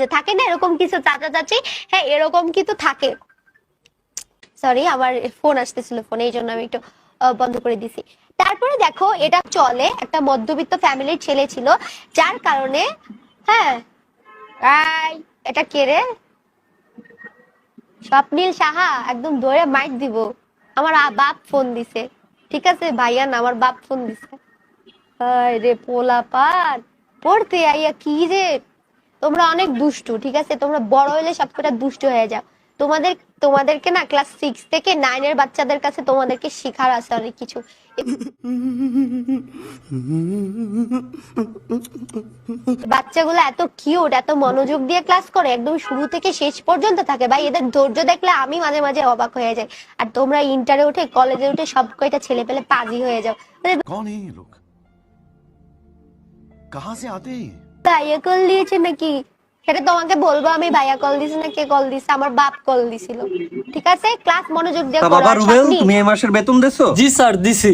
যে থাকে না, এরকম কিছু চাচা চাচি হ্যাঁ এরকম কিন্তু থাকে। সরি আমার ফোন আসতেছিল ফোনে এই জন্য আমি একটু বন্ধ করে দিছি। তারপরে দেখো, এটা চলে একটা মধ্যবিত্ত ফ্যামিলির ছেলে ছিল, যার কারণে হ্যাঁ এটা কে রে? স্বপ্নীল সাহা, একদম ধরে মাইক দিব। আমার বাপ ফোন দিছে। ঠিক আছে, ভাইয়া না, আমার বাপ ফোন দিছে। রে পোলা পার পড়তে আইয়া কি রে তোমরা অনেক দুষ্টু, ঠিক আছে? তোমরা বড় হলে সবকটা দুষ্টু হয়ে যাও। তোমাদের, তোমাদেরকে না ক্লাস সিক্স থেকে নাইনের বাচ্চাদের কাছে তোমাদেরকে শেখার আছে অনেক কিছু। বাচ্চাগুলো এত কিউট এত মনোযোগ দিয়ে ক্লাস করে, একদম শুরু থেকে শেষ পর্যন্ত থাকে। ভাই, এদের ধৈর্য দেখলে আমি মাঝে মাঝে অবাক হয়ে যাই। আর তোমরা ইন্টারে উঠে কলেজে উঠে সব কয়টা ছেলে পেলে পাজি হয়ে যাও। কোন লোক? কাহা সে আতে? ভাইয়া কল দিয়েছে নাকি? সেটা তোমাকে বলব আমি ভাইয়া কল দিছি না কে কল দিছে? আমার বাপ কল দিছিল। ঠিক আছে? ক্লাস মনোযোগ দিয়ে করো বাবা রুবেল তুমি এই মাসের বেতন দেছো? জি স্যার দিছি।